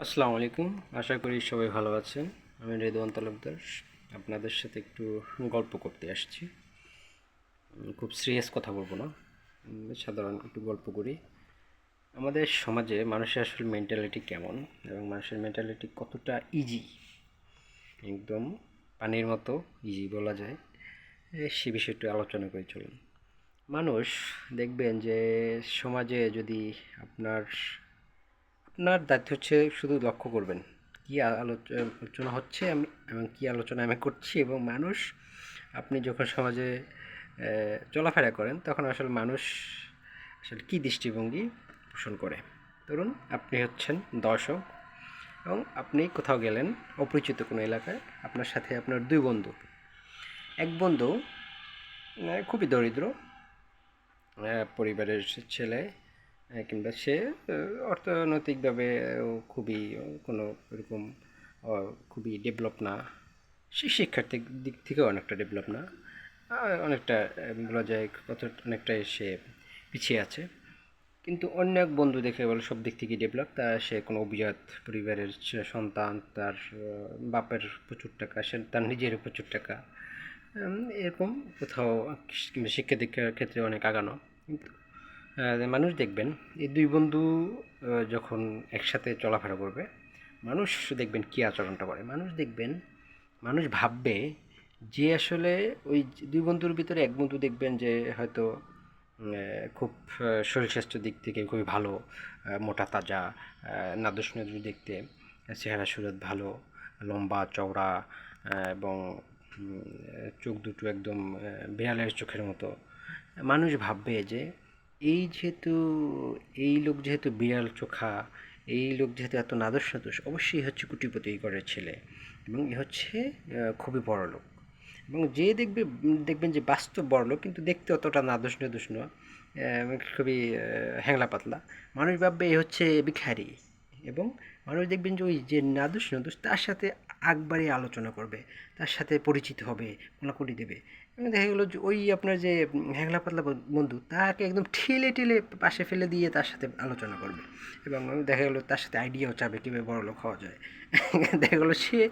আসসালামু আলাইকুম। আশা করি সবাই ভালো আছেন। আমি রেদওয়ান তালুকদার। আপনাদের সাথে একটু গল্প করতে আসছি। খুব সিরিয়াস কথা বলব না। সাধারণ একটু গল্প করি। আমাদের সমাজে মানুষের আসলে মেন্টালিটি কেমন এবং মানুষের মেন্টালিটি কতটা ইজি একদম পানির মতো ইজি বলা যায়। সে বিষয়ে একটু আলোচনা করে চলুন। মানুষ দেখবেন যে সমাজে যদি আপনার আপনার দায়িত্ব হচ্ছে শুধু লক্ষ্য করবেন কী আলোচ- আলোচনা হচ্ছে আমি এবং কী আলোচনা আমি করছি এবং মানুষ, আপনি যখন সমাজে চলাফেরা করেন, তখন আসলে মানুষ আসলে কী দৃষ্টিভঙ্গি পোষণ করে? ধরুন, আপনি হচ্ছেন দর্শক এবং আপনি কোথাও গেলেন, অপরিচিত কোনো এলাকায়, আপনার সাথে আপনার দুই বন্ধু। এক বন্ধু খুবই দরিদ্র পরিবারের ছেলে কিংবা সে অর্থনৈতিকভাবে খুবই কোনো এরকম খুবই ডেভেলপ না। সে শিক্ষার্থীর দিক থেকেও অনেকটা ডেভেলপ না। অনেকটা বলা যায় কত অনেকটাই সে পিছিয়ে আছে। কিন্তু অন্য এক বন্ধু দেখে বলে সব দিক থেকে ডেভেলপ তা সে কোনো অভিজাত পরিবারের সন্তান, তার বাপের প্রচুর টাকা, সে তার নিজের প্রচুর টাকা। এরকম কোথাও শিক্ষা দীক্ষার ক্ষেত্রে অনেক আগানো। কিন্তু মানুষ দেখবেন, এই দুই বন্ধু যখন একসাথে চলাফেরা করবে, মানুষ দেখবেন কী আচরণটা করে? মানুষ দেখবেন, মানুষ ভাববে যে আসলে ওই দুই বন্ধুর ভিতরে এক বন্ধু দেখবেন যে হয়তো খুব শরীর স্বাস্থ্য দিক থেকে খুবই ভালো মোটা, তাজা নাদুস নাদুস দেখতে চেহারা সুরত ভালো, লম্বা, চওড়া এবং চোখ দুটো একদম বিড়ালের চোখের মতো। মানুষ ভাববে যে এই যেহেতু, এই লোক যেহেতু বিড়াল চোখা, এই লোক যেহেতু এত নাদস অবশ্যই হচ্ছে কুটিপতি ঘরের ছেলে এবং এ হচ্ছে খুবই বড় লোক এবং যে দেখবে, দেখবেন যে বাস্তব বড় লোক কিন্তু দেখতে অতটা নাদস নাদস নয় খুবই হ্যাংলা পাতলা মানুষ ভাববে এ হচ্ছে ভিখারি এবং মানুষ দেখবেন যে ওই যে নাদুস নাদুস তার সাথে আকবারই আলোচনা করবে, তার সাথে পরিচিত হবে, কোলাকুলি দেবে। এবং দেখা গেলো যে ওই আপনার যে হ্যাংলা পাতলা বন্ধু, তাকে একদম ঠেলে ঠেলে পাশে ফেলে দিয়ে তার সাথে আলোচনা করবে। এবং দেখা গেলো তার সাথে আইডিয়াও চাবে কীভাবে বড় লোক হওয়া যায়। দেখা গেলো সে,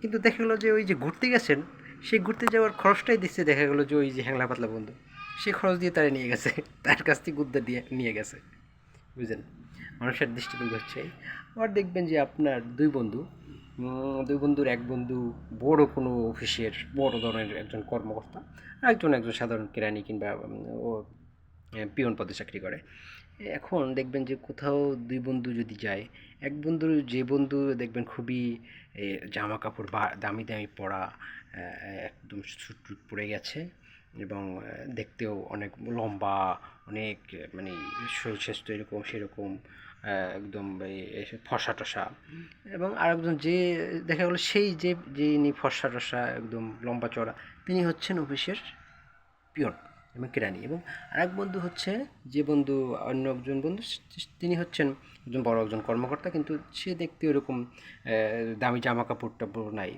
কিন্তু দেখা গেলো যে ওই যে ঘুরতে গেছেন, সে ঘুরতে যাওয়ার খরচটাই দিচ্ছে দেখা গেলো যে ওই যে হ্যাংলা পাতলা বন্ধু। সে খরচ দিয়ে তারা নিয়ে গেছে, তার কাছ থেকে উদ্ধার দিয়ে নিয়ে গেছে। বুঝলেন? মানুষের দৃষ্টিভঙ্গি হচ্ছে। আবার দেখবেন যে আপনার দুই বন্ধু দুই বন্ধুর এক বন্ধু বড় কোনো অফিসের, বড় ধরনের একজন কর্মকর্তা একজন একজন সাধারণ কেরানি কিংবা ও পিয়ন পদে চাকরি করে। এখন দেখবেন যে কোথাও দুই বন্ধু যদি যায়, এক বন্ধু যে বন্ধু দেখবেন খুবই জামা কাপড় বা, দামি দামি পরা একদম টুট পরে গেছে এবং দেখতেও অনেক লম্বা, অনেক মানে শরীর স্বাস্থ্য এরকম, সেরকম একদম ফর্সা টসা এবং আরেকজন যে, দেখা গেলো সেই যে, যিনি ফর্সা টসা একদম লম্বা চড়া তিনি হচ্ছেন অফিসের পিয়ন এবং কেরানি। এবং আরেক বন্ধু হচ্ছে যে বন্ধু, অন্য একজন বন্ধু, তিনি হচ্ছেন একজন বড় একজন কর্মকর্তা, কিন্তু সে দেখতে ওরকম দামি জামা কাপড় টাপড় নাই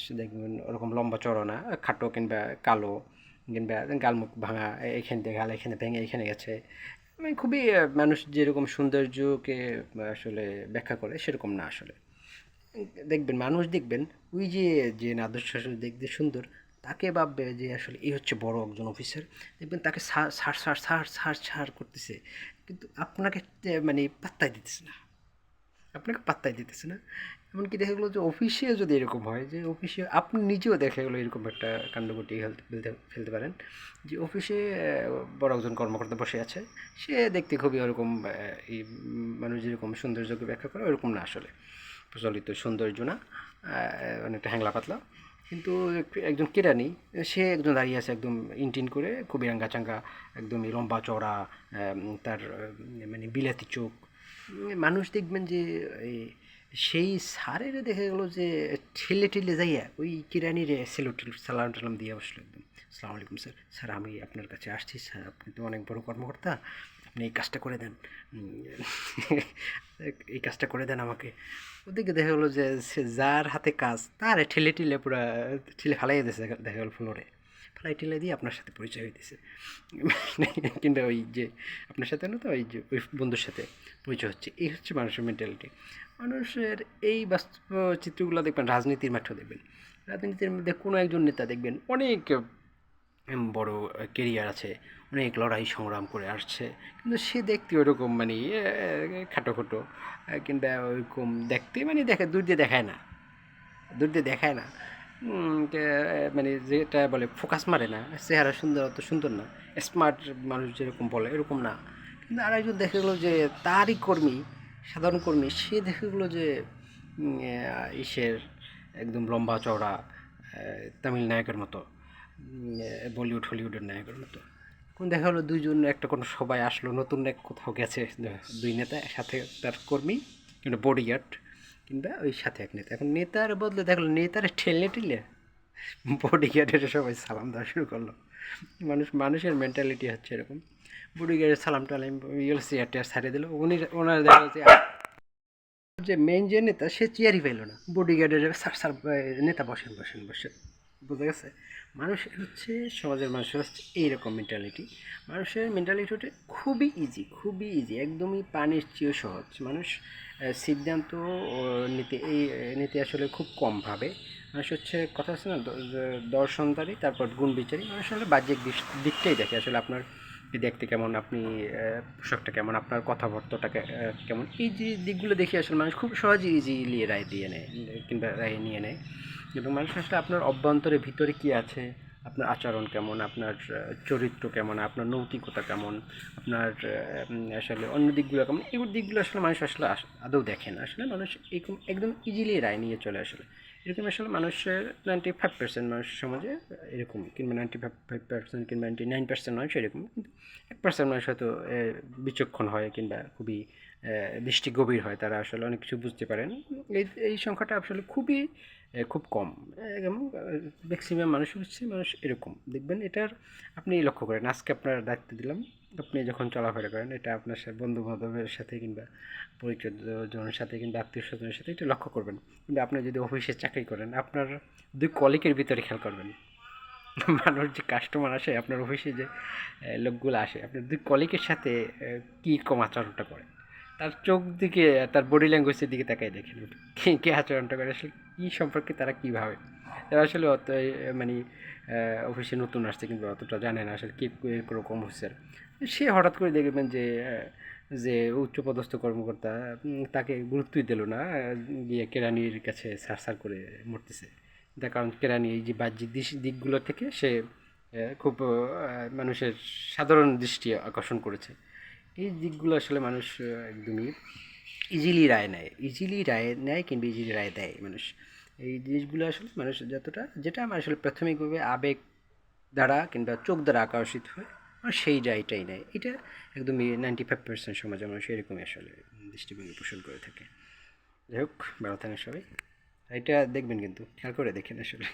সে দেখবেন ওরকম লম্বা চড়া না, খাটো কিংবা কালো। কিংবা গালমুখ ভাঙা এখান থেকে গাল, এখানে ভেঙে, এখানে গেছে। মানে খুবই মানুষ যেরকম সৌন্দর্যকে আসলে ব্যাখ্যা করে, সেরকম না আসলে। দেখবেন, মানুষ দেখবেন, ওই যে যে নাদর শাসন দেখতে সুন্দর, তাকে ভাববে যে আসলে এই হচ্ছে বড় একজন অফিসার দেখবেন, তাকে সার সার সার সার সার করতেছে, কিন্তু আপনাকে মানে পাত্তাই দিতেছে না। আপনাকে পাত্তাই দিতেছে না। এমনকি দেখা গেলো যে অফিসে যদি এরকম হয় যে অফিসে আপনি নিজেও দেখা গেলো এরকম একটা কাণ্ড ঘটিয়ে ফেলতে ফেলতে পারেন। যে অফিসে বড় একজন কর্মকর্তা বসে আছে সে দেখতে খুবই ওরকম এই মানুষ যেরকম সৌন্দর্যকে ব্যাখ্যা করে ওরকম না আসলে। প্রচলিত সৌন্দর্য না অনেকটা হ্যাংলা পাতলা। কিন্তু একজন কেরানি সে একজন দাঁড়িয়ে আছে একদম ইনটিন করে খুবই রাঙ্গা চাঙ্গা একদম লম্বা আম, তার মানে বিলাতি চোখ। মানুষ দেখবেন যে এই সেই সারের দেখা গেলো যে, ঠেলে ঠেলে যাইয়া ওই কিরানির সেলুট সালাম টালাম দিয়ে বসল একদম। সালাম আলাইকুম স্যার। স্যার, আমি আপনার কাছে আসছি। স্যার, আপনি তো অনেক বড় কর্মকর্তা। আপনি এই কাজটা করে দেন। এই কাজটা করে দেন আমাকে। ওদিকে দেখা গেলো যে যার হাতে কাজ, তার ঠেলে ঠেলে পুরা, ঠেলে ফালাই দিয়েছে দেখা গেলো ফ্লোরে। টেলাই দিয়ে আপনার সাথে পরিচয় হইতেছে। কিংবা ওই যে আপনার সাথে না তো ওই যে ওই বন্ধুর সাথে পরিচয় হচ্ছে, এই হচ্ছে মানুষের মেন্টালিটি মানুষের এই বাস্তব চিত্রগুলো দেখবেন, রাজনীতির মাঠেও দেখবেন। রাজনীতির মধ্যে কোনো একজন নেতা দেখবেন, অনেক বড় কেরিয়ার আছে, অনেক লড়াই সংগ্রাম করে আসছে, কিন্তু সে দেখতে ওরকম মানে খাটো খাটো, কিংবা ওইরকম দেখতে মানে দেখে, দূর দিয়ে দেখায় না। দূর দিয়ে দেখায় না। মানে যেটা বলে, ফোকাস মারে না। চেহারা সুন্দর, অত সুন্দর না। স্মার্ট মানুষ যেরকম বলে, এরকম না। কিন্তু আর একজন দেখে গেলো যে, তারই কর্মী, সাধারণ কর্মী, সে দেখে গেলো যে ইসের একদম লম্বা চওড়া তামিল নায়কের মতো বলিউড, হলিউডের নায়কের মতো। কোন দেখা হলো দুইজন, একটা কোনো সবাই আসলো, নতুন এক কোথাও গেছে, দুই নেতা সাথে তার কর্মী কিংবা বডিগার্ড। কিংবা ওই সাথে এক নেতা। এখন নেতার বদলে দেখল নেতার ঠেললে ঠেলে বডিগার্ডের সবাই সালাম দেওয়া শুরু করল। মানুষ, মানুষের মেন্টালিটি হচ্ছে এরকম। বডিগার্ডের সালাম টালাম ইয়েলো চেয়ার টেয়ার দিল। উনি, ওনার দেখা যে মেন যে নেতা, সে চেয়ারই পেল না। বডিগার্ডের স্যার স্যার নেতা বসেন বসেন বসেন। বুঝা গেছে? মানুষের হচ্ছে, সমাজের মানুষের হচ্ছে এইরকম মেন্টালিটি মানুষের মেন্টালিটি হচ্ছে খুবই ইজি খুবই ইজি একদমই পানির চেয়েও সহজ। মানুষ সিদ্ধান্ত নিতে, এই নিতে আসলে খুব কম ভাবে। মানুষ হচ্ছে কথা আছে না দর্শনদারি তারপর গুণ বিচারী। মানুষ আসলে বাহ্যিক দিক- দিকটাই দেখে। আসলে আপনার দেখতে কেমন, আপনি পোশাকটা কেমন, আপনার কথাবার্তাটা কেমন। এই যে দিকগুলো দেখে আসলে মানুষ খুব সহজে ইজিলি রায় দিয়ে নেয়, কিংবা রায় নিয়ে নেয়। এবং মানুষ আসলে আপনার অভ্যন্তরে ভিতরে কি আছে আপনার আচরণ কেমন, আপনার চরিত্র কেমন, আপনার নৈতিকতা কেমন, আপনার আসলে অন্য দিকগুলো কেমন? এই দিকগুলো আসলে মানুষ আসলে আদৌ দেখে না। আসলে মানুষ এরকম একদম ইজিলি রায় নিয়ে চলে আসলে। এরকম আসলে মানুষের নাইনটি ফাইভ পার্সেন্ট মানুষের সমাজে এরকম, কিংবা নাইনটি ফাইভ ফাইভ পার্সেন্ট কিংবা নাইনটি নাইন পার্সেন্ট মানুষ এরকম। কিন্তু এক পার্সেন্ট মানুষ হয়তো বিচক্ষণ হয় কিংবা খুবই দৃষ্টি গভীর হয়, তারা আসলে অনেক কিছু বুঝতে পারেন। এই এই সংখ্যাটা আসলে খুবই খুব কম। এবং ম্যাক্সিমাম মানুষ হচ্ছে মানুষ এরকম। দেখবেন এটার আপনি লক্ষ্য করেন, আজকে আপনার দায়িত্ব দিলাম, আপনি যখন চলাফেরা করেন, এটা আপনার বন্ধু বান্ধবের সাথে কিংবা পরিচিত জনের সাথে কিংবা আত্মীয় স্বজনের সাথে এটা লক্ষ্য করবেন। কিন্তু আপনি যদি অফিসে চাকরি করেন, আপনার দুই কলিকের ভিতরে খেয়াল করবেন। মানুষ যে কাস্টমার আসে, আপনার অফিসে যে লোকগুলো আসে, আপনার দুই কলিকের সাথে কী কম আচরণটা করে। তার চোখ দিকে তার বডি ল্যাঙ্গুয়েজের দিকে তাকাই দেখেন কে কে আচরণটা করে? আসলে কী সম্পর্কে তারা কী ভাবে? তারা আসলে অত মানে অফিসে নতুন আসছে কিন্তু অতটা জানে না আসলে কী কীরকম হচ্ছে। সে হঠাৎ করে দেখবেন যে যে উচ্চপদস্থ কর্মকর্তা তাকে গুরুত্বই দিল না গিয়ে কেরানির কাছে সার সার করে মরতেছে। তার কারণ কেরানি এই যে বাহ্যিক দিকগুলো থেকে সে খুব মানুষের সাধারণ দৃষ্টি আকর্ষণ করেছে। এই দিকগুলো আসলে মানুষ একদমই ইজিলি রায় নেয়। ইজিলি রায় নেয় কিংবা ইজিলি রায় দেয় মানুষ। এই জিনিসগুলো আসলে মানুষ যতটা, যেটা আমার আসলে প্রাথমিকভাবে আবেগ দ্বারা কিংবা চোখ দ্বারা আকর্ষিত হয় সেই রায়টাই নেয়। এটা একদমই নাইনটি ফাইভ পার্সেন্ট সমাজে মানুষ এরকমই আসলে দৃষ্টিভঙ্গি পোষণ করে থাকে। যাই হোক, ভালো থাকেন সবাই। এটা দেখবেন কিন্তু, খেয়াল করে দেখেন আসলে।